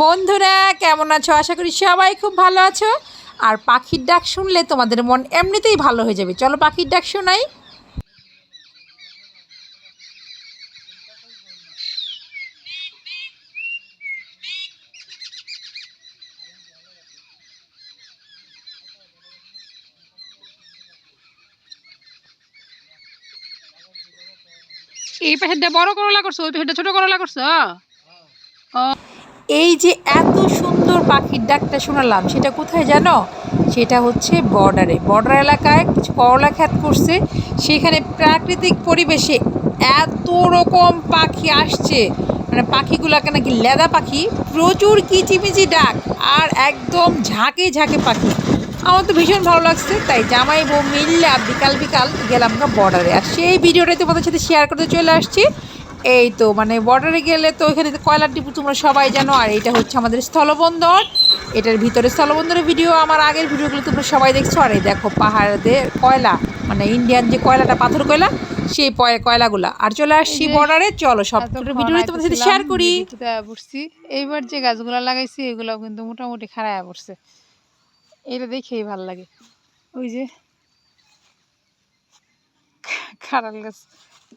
বন্ধুরা, কেমন আছো? আশা করি সবাই খুব ভালো আছো। আর পাখির ডাক শুনলে তোমাদের মন এমনিতেই ভালো হয়ে যাবে। চলো পাখির ডাক শোনাই। এই পাশেরটা বড় করলা করছ? ওই পাশেরটা ছোট করলা করছ? এই যে এত সুন্দর পাখির ডাকটা শোনালাম, সেটা কোথায় জানো? সেটা হচ্ছে বর্ডারে। বর্ডার এলাকায় কিছু করলা খ্যাত করছে, সেখানে প্রাকৃতিক পরিবেশে এত রকম পাখি আসছে। মানে পাখিগুলোকে নাকি লেদা পাখি, প্রচুর কিচিমিচি ডাক আর একদম ঝাঁকে ঝাঁকে পাখি। আমার তো ভীষণ ভালো লাগছে, তাই জামাই বউ মিললে বিকাল বিকাল গেলাম বর্ডারে। আর সেই ভিডিওটাই তোমাদের সাথে শেয়ার করতে চলে আসছি। এই তো মানে বর্ডারে গেলে তো এখানে কয়লার ডিপু তোমরা সবাই জানো আর এটা হচ্ছে আমাদের স্থলবন্দর। এটার ভিতরে স্থলবন্দরের ভিডিও আমার আগের ভিডিওগুলো তোমরা সবাই দেখছ আর এই দেখো পাহাড়দের কয়লা মানে ইন্ডিয়ান যে কয়লাটা পাথর কয়লা সেই কয়লাগুলা। আর চলে আসছি বর্ডারে চলো সব ভিডিও তোমাদের সাথে শেয়ার করি। পড়ছি এইবার যে গাছগুলো লাগাইছি এগুলো কিন্তু মোটামুটি খারাপ পড়ছে। এটা দেখেই ভালো লাগে। ওই যে খারাল গাছ।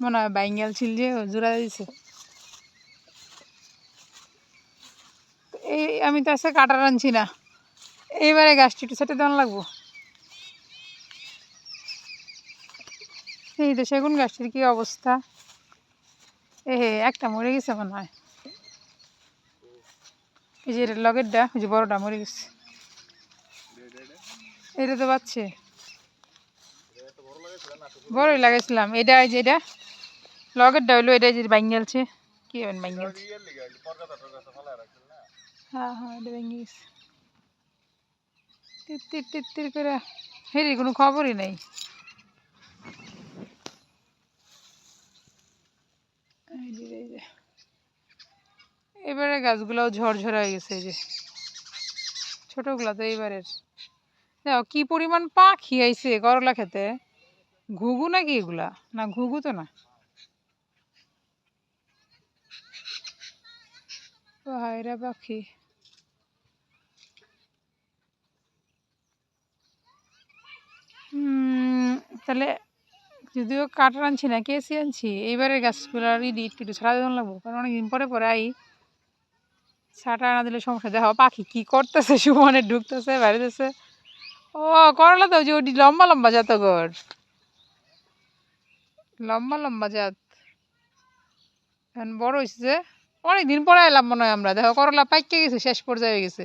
মনে হয় বাইঙ্গাল ছিল যে জোড়া তো এই আমি তো আজকে কাটার আনছি না। এইবারে গাছটি একটু সেটে দেওয়ান লাগবো। এই তো সেগুন গাছটির কি অবস্থা? এ একটা মরে গেছে মনে হয়। এই যে এটা লগেরটা ওই যে বড়টা মরে গেছে। এটা তো পাচ্ছে বড়ই লাগাইছিলাম। এটা এই যে এটা? লগেরটা হইল এটা যে বাঙ্গালছে কি হবেন বাঙ্গালছে হ্যাঁ হ্যাঁ এটা ভেঙে গেছে টির টির করে হেরি কোনো খবরই নেই। এবারে গাছগুলোও ঝরঝরা হয়ে গেছে এই যে ছোটগুলা তো এইবারের দেখো কি পরিমাণ পাখি আইছে করলা খেতে ঘুঘু নাকি এগুলা না ঘুঘু তো না হায়রা পাখি। তাহলে যদিও কাঠ আনছি না, কেসি আনছি, এইবারের গাছগুলার ইডি একটু ছাড়া দেওয়া লাগবো, কারণ অনেকদিন পরে পরে আই। ছাটা না দিলে সমস্যা, দেখো পাখি কি করতেছে, সুমনে ঢুকতেছে বাইরেতেছে ও, করলা তো, যে ওটি লম্বা লম্বা জাত গর লম্বা লম্বা জাত। এখন বড় হয়েছে যে অনেকদিন পরে এলাম মনে হয় আমরা। দেখো, করলা পাইকে গেছে, শেষ পর্যায়ে গেছে।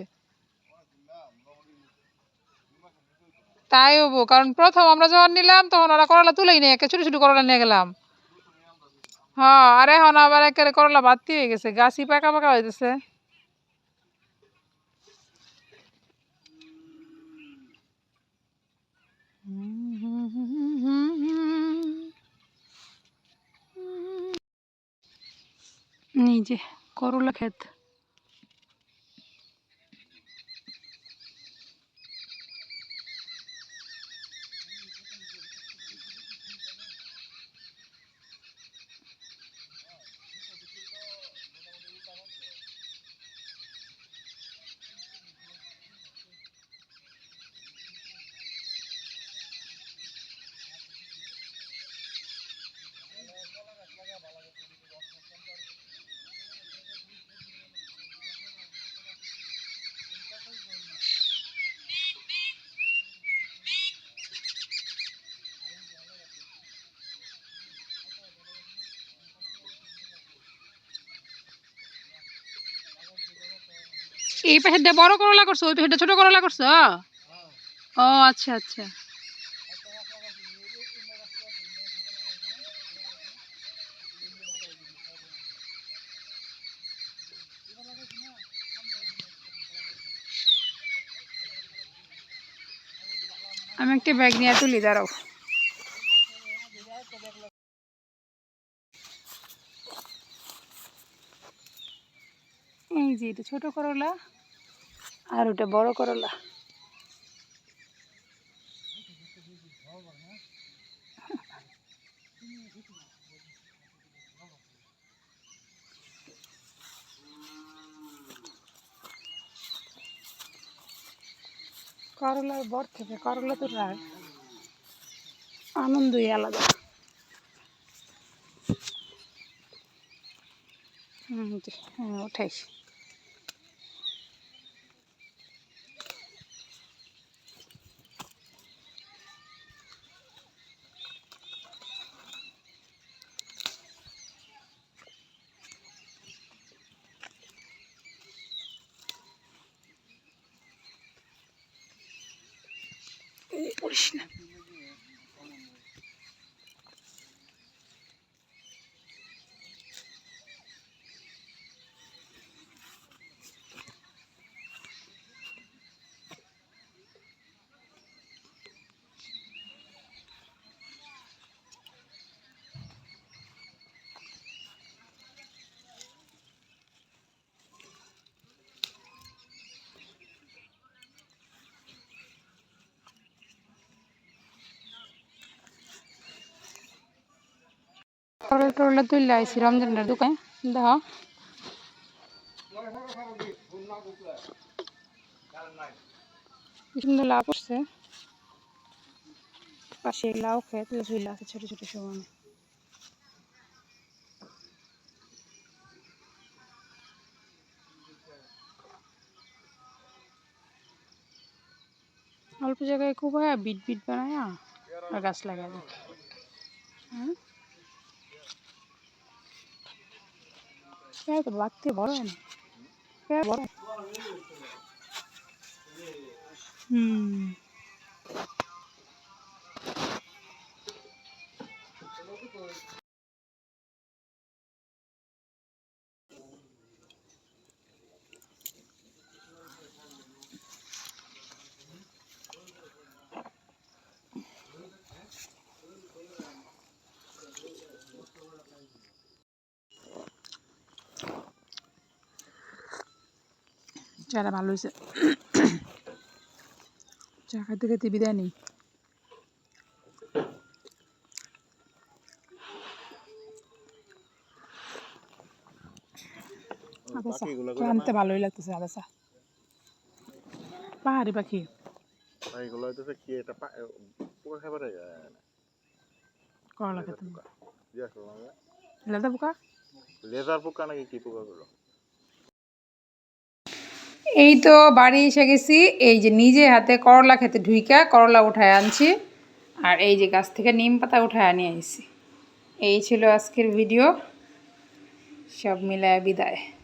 তাই হব, কারণ প্রথম আমরা যখন নিলাম, তখন ওরা করলা তুলেই নেই একে ছোটো ছোটো করলা নিয়ে গেলাম। হ্যাঁ আর এখন আবার একেবারে করলা বাড়তি হয়ে গেছে, গাছই পাকা পাকা হইতেছে। এই যে করলা ক্ষেত। এই পাশেরটা বড় করলা করছ, ওই পাশেরটা ছোট করলা করছ? ও আচ্ছা আচ্ছা। আমি একটা ব্যাগ নিয়ে তুলি, দাঁড়াও। এই যে এটা ছোটো করলা আর ওটা বড় করলা। করলার বর থেকে করলা তো রাগ। আনন্দই আলাদা। হুম হ্যাঁ ওঠাইছি এই না। করলা তুললে আইসি রমজানের দোকানে। দেখো সুন্দর লাভ করছে পাশে লাউ চুইলা আছে ছোট ছোট সমান অল্প জায়গায় খুব হয় বিট বিট বানায় আর গাছ লাগায়। হ্যাঁ পেয়ারা তো বাড়তে বড় হয় না। পেয়ারা বড় হুম। চাটা ভালো হয়েছে। চা খাইতে খাইতে বিদায় নেই। আদা চা আনতে ভালোই লাগতেছে আদা চা পাহাড়ি পাখি। এইগুলো হইতেছে কি এটা পোকা খাবারে করলা খেতে জিজ্ঞাসা লেদা পোকা? লেজার পোকা নাকি কি পোকা গুলো? এই তো বাড়ি এসে গেছি। এই যে নিজে হাতে করলা খেতে ঢুইকা করলা উঠায় আনছি। আর এই যে গাছ থেকে নিম পাতা উঠায় আনিয়ে আইছি। এই ছিল আজকের ভিডিও। সব মিলায় বিদায়।